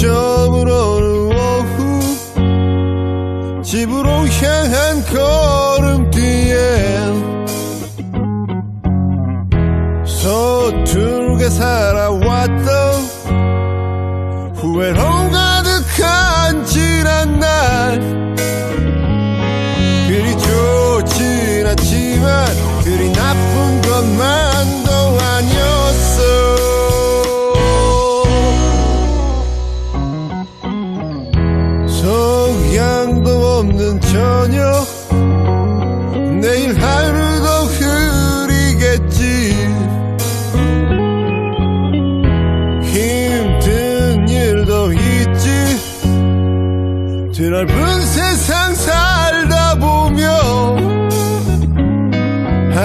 처음으로 오늘 오후 집으로 향한 걸음뒤에 서투르게 살아왔던 후회로 가득한 지난 날. 그리 좋진 않지만 그리 나쁜 것만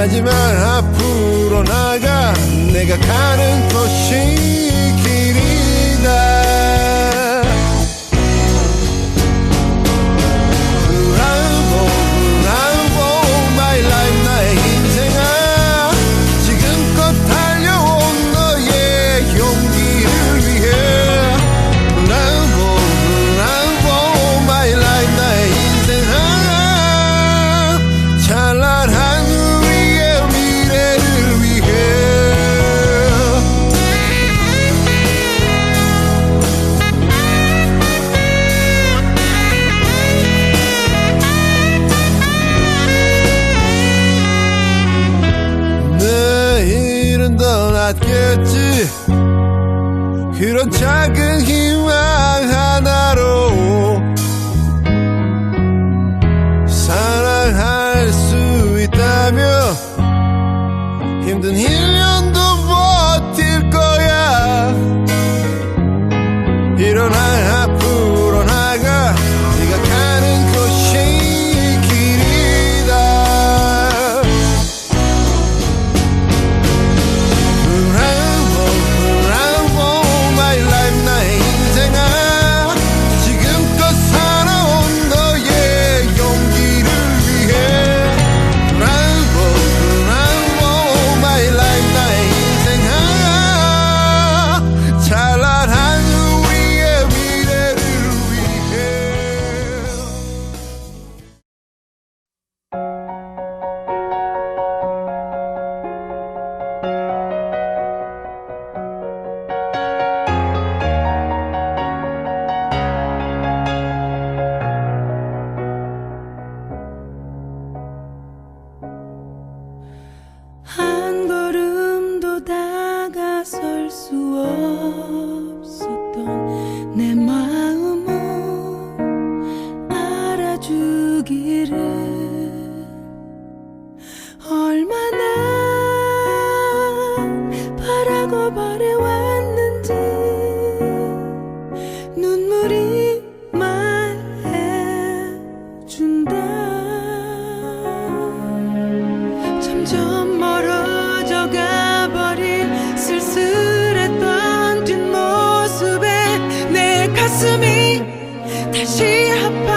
하지만 앞으로 나가 내가 가는 곳이 가슴이 다시 아파.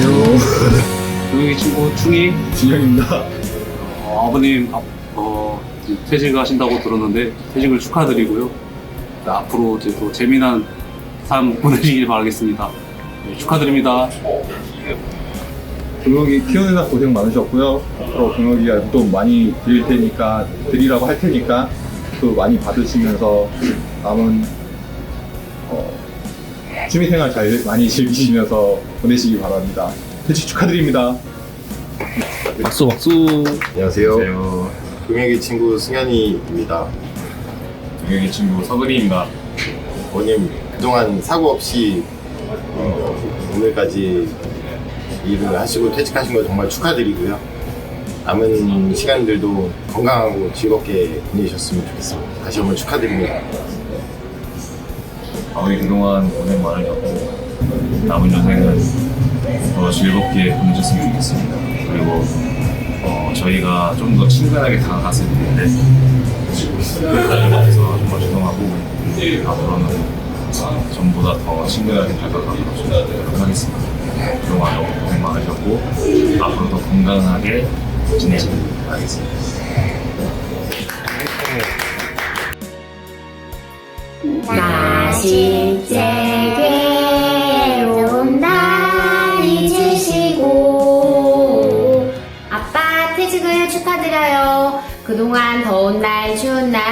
동혁이 친구 충이 진영입니다. 어, 아버님 아, 어, 이제 퇴직하신다고 들었는데 퇴직을 축하드리고요. 네, 앞으로 이제 또 재미난 삶 보내시길 바라겠습니다. 네, 축하드립니다. 동혁이 키우느라 고생 많으셨고요. 앞으로 동혁이가 또 많이 드릴 테니까, 드리라고 할 테니까 또 많이 받으시면서 남은 어, 취미생활 잘 많이 즐기시면서 보내시기 바랍니다. 퇴직 축하드립니다. 박수 박수. 안녕하세요. 동혁이 친구 승현이입니다. 동혁이 친구 서근이입니다. 원님 그동안 사고 없이 어, 오늘까지 일을 하시고 퇴직하신 거 정말 축하드리고요. 남은 시간들도 건강하고 즐겁게 보내셨으면 좋겠습니다. 다시 한번 축하드립니다. 아버지 그동안 고생 많으셨고 남은 인생은 더 즐겁게 보내셨으면 좋겠습니다. 그리고 어, 저희가 좀 더 친근하게 다가갔을 텐데 못해서 정말 죄송하고 앞으로는 전보다 더 친근하게 다가가도록 노력하겠습니다. 그동안 너무 고생 많으셨고 앞으로 더 건강하게 지내시길 바라겠습니다. 나실제 괴로운 날 잊으시고 아빠 퇴직을 축하드려요. 그동안 더운 날, 추운 날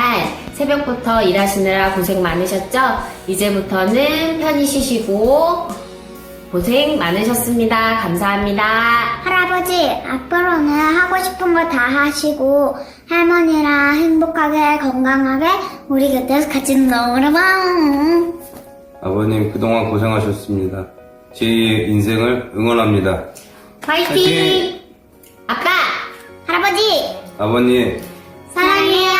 새벽부터 일하시느라 고생 많으셨죠? 이제부터는 편히 쉬시고 고생 많으셨습니다. 감사합니다. 할아버지, 앞으로는 하고 싶은 거 다 하시고 할머니랑 행복하게 건강하게 우리 곁에서 같이 놀아봐. 아버님 그동안 고생하셨습니다. 제 인생을 응원합니다. 화이팅! 화이팅! 아빠, 할아버지, 아버님 사랑해요.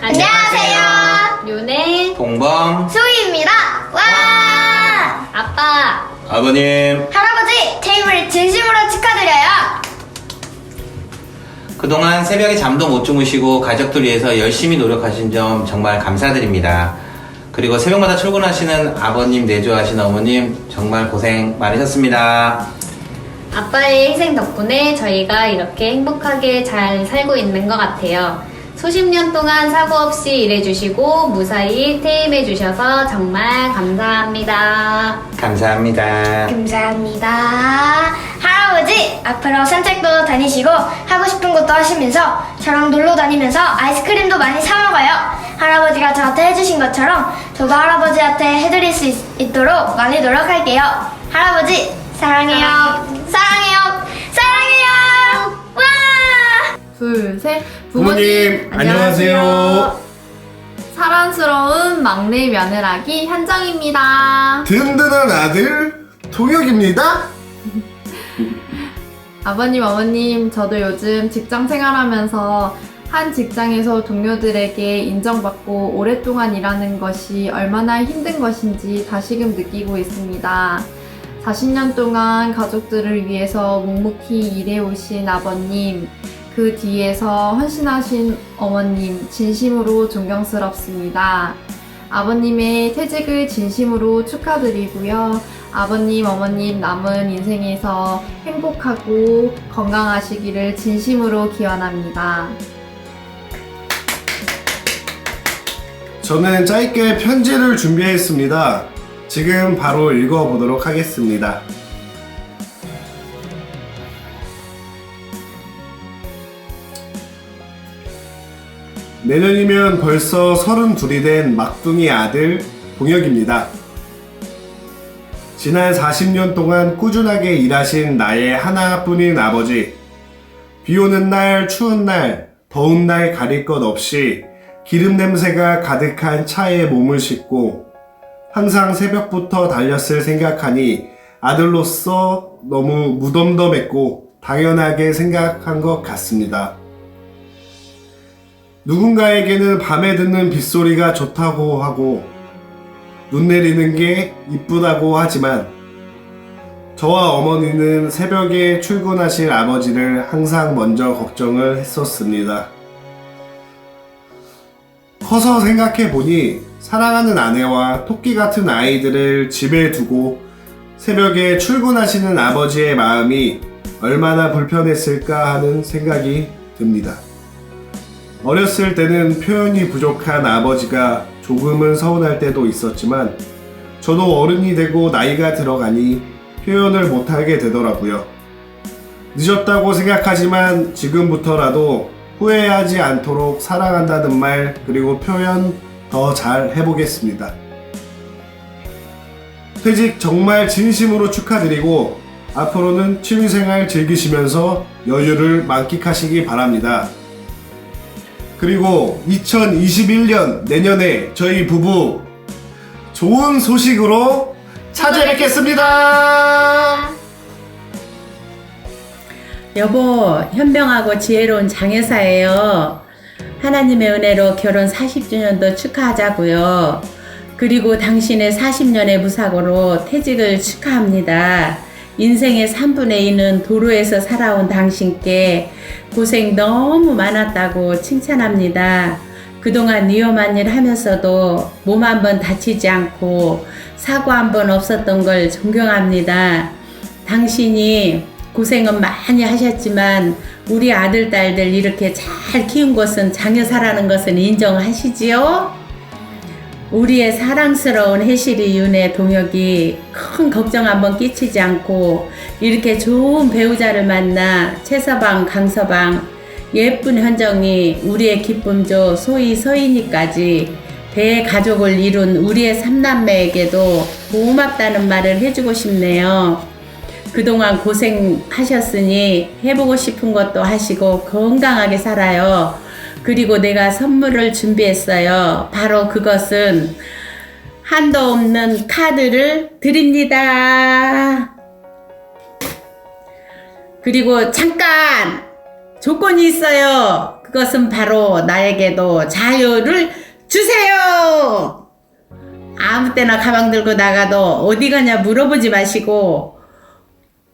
안녕하세요. 윤혜, 동방 소희입니다. 와! 아빠, 아버님 할아버지, 퇴임을 진심으로 축하드려요. 그동안 새벽에 잠도 못 주무시고 가족들 위해서 열심히 노력하신 점 정말 감사드립니다. 그리고 새벽마다 출근하시는 아버님, 내조하신 어머님 정말 고생 많으셨습니다. 아빠의 희생 덕분에 저희가 이렇게 행복하게 잘 살고 있는 것 같아요. 수십 년 동안 사고 없이 일해주시고 무사히 퇴임해주셔서 정말 감사합니다. 감사합니다. 감사합니다. 할아버지, 앞으로 산책도 다니시고 하고 싶은 것도 하시면서 저랑 놀러 다니면서 아이스크림도 많이 사 먹어요. 할아버지가 저한테 해주신 것처럼 저도 할아버지한테 해드릴 수 있, 있도록 많이 노력할게요. 할아버지, 사랑해요. 사랑해요. 사랑해요. 와! 둘, 셋. 부모님, 안녕하세요. 사랑스러운 막내 며느라기 한정입니다. 든든한 아들 동혁입니다. 아버님, 어머님, 저도 요즘 직장 생활하면서 한 직장에서 동료들에게 인정받고 오랫동안 일하는 것이 얼마나 힘든 것인지 다시금 느끼고 있습니다. 40년 동안 가족들을 위해서 묵묵히 일해오신 아버님, 그 뒤에서 헌신하신 어머님, 진심으로 존경스럽습니다. 아버님의 퇴직을 진심으로 축하드리고요. 아버님, 어머님 남은 인생에서 행복하고 건강하시기를 진심으로 기원합니다. 저는 짧게 편지를 준비했습니다. 지금 바로 읽어보도록 하겠습니다. 내년이면 벌써 서른 둘이 된 막둥이 아들 동혁입니다. 지난 40년 동안 꾸준하게 일하신 나의 하나뿐인 아버지. 비 오는 날, 추운 날, 더운 날 가릴 것 없이 기름 냄새가 가득한 차에 몸을 싣고 항상 새벽부터 달렸을 생각하니 아들로서 너무 무덤덤했고 당연하게 생각한 것 같습니다. 누군가에게는 밤에 듣는 빗소리가 좋다고 하고 눈 내리는 게 이쁘다고 하지만 저와 어머니는 새벽에 출근하실 아버지를 항상 먼저 걱정을 했었습니다. 커서 생각해 보니 사랑하는 아내와 토끼 같은 아이들을 집에 두고 새벽에 출근하시는 아버지의 마음이 얼마나 불편했을까 하는 생각이 듭니다. 어렸을 때는 표현이 부족한 아버지가 조금은 서운할 때도 있었지만 저도 어른이 되고 나이가 들어가니 표현을 못하게 되더라고요. 늦었다고 생각하지만 지금부터라도 후회하지 않도록 사랑한다는 말 그리고 표현 더 잘 해보겠습니다. 퇴직 정말 진심으로 축하드리고 앞으로는 취미생활 즐기시면서 여유를 만끽하시기 바랍니다. 그리고 2021년 내년에 저희 부부 좋은 소식으로 찾아뵙겠습니다. 여보, 현명하고 지혜로운 장여사예요. 하나님의 은혜로 결혼 40주년도 축하하자고요. 그리고 당신의 40년의 무사고로 퇴직을 축하합니다. 인생의 3분의 2는 도로에서 살아온 당신께 고생 너무 많았다고 칭찬합니다. 그동안 위험한 일 하면서도 몸 한 번 다치지 않고 사고 한 번 없었던 걸 존경합니다. 당신이 고생은 많이 하셨지만 우리 아들, 딸들 이렇게 잘 키운 것은 장여 사라는 것은 인정하시지요? 우리의 사랑스러운 해실이 윤의 동혁이 큰 걱정 한번 끼치지 않고 이렇게 좋은 배우자를 만나 최서방, 강서방, 예쁜 현정이 우리의 기쁨조 소희 서인이까지 대가족을 이룬 우리의 삼남매에게도 고맙다는 말을 해주고 싶네요. 그동안 고생하셨으니 해보고 싶은 것도 하시고 건강하게 살아요. 그리고 내가 선물을 준비했어요. 바로 그것은 한도 없는 카드를 드립니다. 그리고 잠깐 조건이 있어요. 그것은 바로 나에게도 자유를 주세요. 아무 때나 가방 들고 나가도 어디 가냐 물어보지 마시고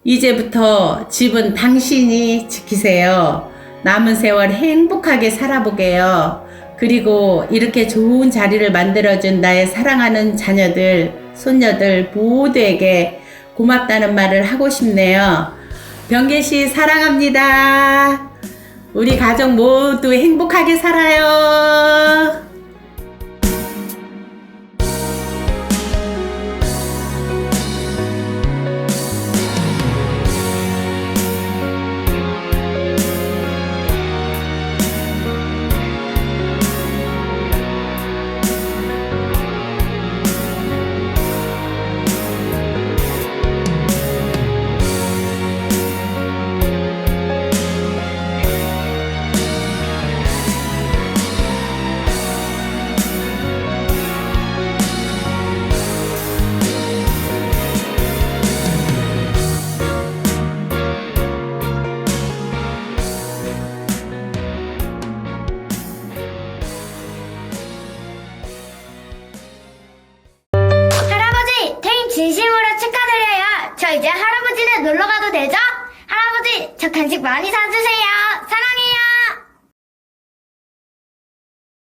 이제부터 집은 당신이 지키세요. 남은 세월 행복하게 살아보게요. 그리고 이렇게 좋은 자리를 만들어준 나의 사랑하는 자녀들, 손녀들 모두에게 고맙다는 말을 하고 싶네요. 병계 씨 사랑합니다. 우리 가족 모두 행복하게 살아요.